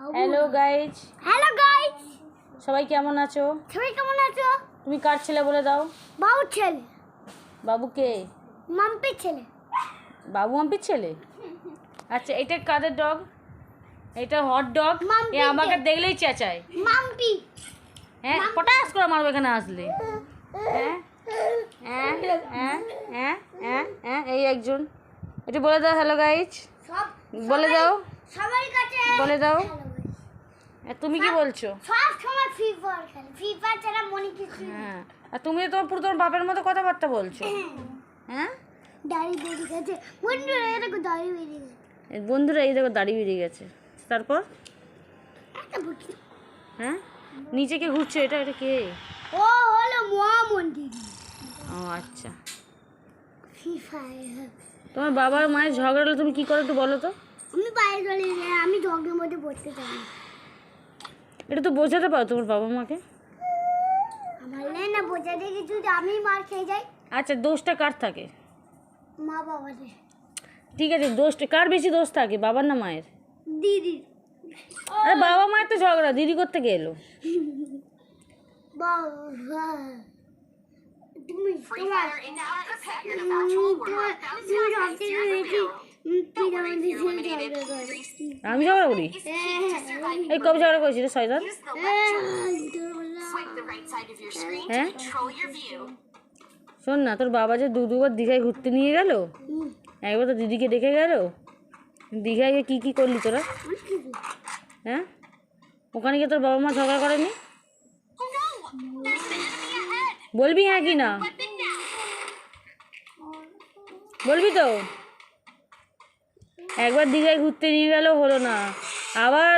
Hello guys hello guys সবাই কেমন আছো? সবাই কেমন আছো? তুমি কার ছেলে বলে দাও? বাবু ছেলে। বাবু কে? মাম্পি ছেলে। বাবু আম্পির ছেলে? আচ্ছা এটা কাদের ডগ এটা হট ডগ। এ আমাকে দেখলেই চেঁচায়। মাম্পি। হ্যাঁ পটাশ করে মারবে এখানে আসলে হ্যাঁ? হ্যাঁ? হ্যাঁ? হ্যাঁ? হ্যাঁ? হ্যাঁ? এই একজন। এটা বলে দাও হ্যালো গাইজ সব বলে দাও। সবার কাছে বলে দাও। তুমি কি বলছো? সব সময় ফ্রি ফায়ার খেলে। ফ্রি ফায়ার ছাড়া মনে কিছু হ্যাঁ। আর তুমি তো তোমার পুরো তোমার বাপের মতো কথাবার্তা বলছো। হ্যাঁ? দাড়ি বেরিয়ে গেছে। বন্ধুরা এরকম দাড়ি বেরিয়ে গেছে। বন্ধুরা এই দেখো দাড়ি বেরিয়ে গেছে। তারপর? হ্যাঁ? নিচে কে ঘুরছে? এটা এটা কে? ও হলো মহামন্দির। ও আচ্ছা। ফ্রি ফায়ার তোমার বাবার মায়ের ঝগড়া হলে তুমি কি করো একটু বলো তো? আমি বাইরে চলে যাই আমি ঝগড়ার মধ্যে পড়তে চাই না। এটা তো বোঝাতে পারো তোমার বাবা মাকে। আমার নেই না বোঝাতে কিছু আমি মার খেয়ে যাই। আচ্ছা দোষটা কার থাকে? মা বাবাদের। ঠিক আছে দোষটা কার বেশি দোষ থাকে বাবার না মায়ের? দিদি আরে বাবা মায়ের তো ঝগড়া দিদি করতে এলো? বাবা। তুমি তোমার আমি ঝগড়া করি এই কবে ঝগড়া করেছি রে শয়তান হ্যাঁ শোন না তোর বাবা যে দু দুবার দীঘায় ঘুরতে নিয়ে গেল? একবার তো দিদিকে দেখে গেল? দীঘায় গিয়ে কী কী করলি তোরা? হ্যাঁ? ওখানে গিয়ে তোর বাবা মা ঝগড়া করেনি? বলবি হ্যাঁ কি না? বলবি তো? একবার দীঘায় ঘুরতে নিয়ে গেলেও হলো না। আবার